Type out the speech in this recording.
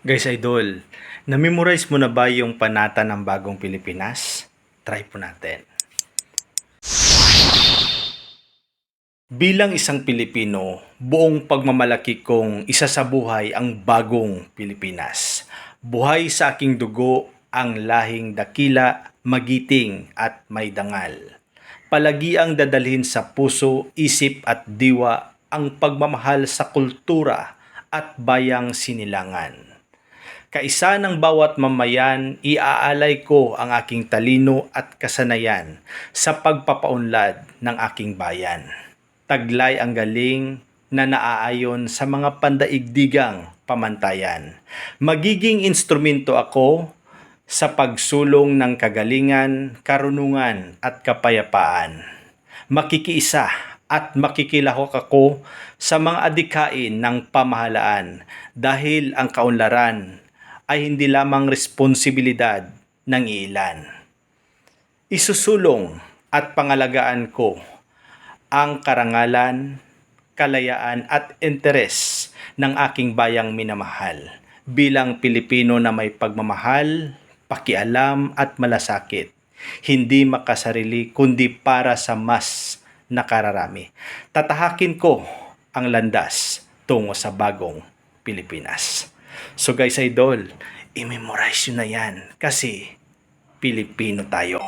Guys, idol, na-memorize mo na ba yung panata ng bagong Pilipinas? Try po natin. Bilang isang Pilipino, buong pagmamalaki kong isa sa buhay ang bagong Pilipinas. Buhay sa aking dugo ang lahing dakila, magiting at may dangal. Palagi ang dadalhin sa puso, isip at diwa ang pagmamahal sa kultura at bayang sinilangan. Kaisa ng bawat mamayan, iaalay ko ang aking talino at kasanayan sa pagpapaunlad ng aking bayan. Taglay ang galing na naaayon sa mga pandaigdigang pamantayan. Magiging instrumento ako sa pagsulong ng kagalingan, karunungan at kapayapaan. Makikiisa at makikilahok ako sa mga adikain ng pamahalaan dahil ang kaunlaran ay hindi lamang responsibilidad ng ilan. Isusulong at pangalagaan ko ang karangalan, kalayaan at interes ng aking bayang minamahal bilang Pilipino na may pagmamahal, pakialam at malasakit. Hindi makasarili kundi para sa mas nakararami. Tatahakin ko ang landas tungo sa bagong Pilipinas. So guys, idol, i-memorize nyo na yan kasi Pilipino tayo.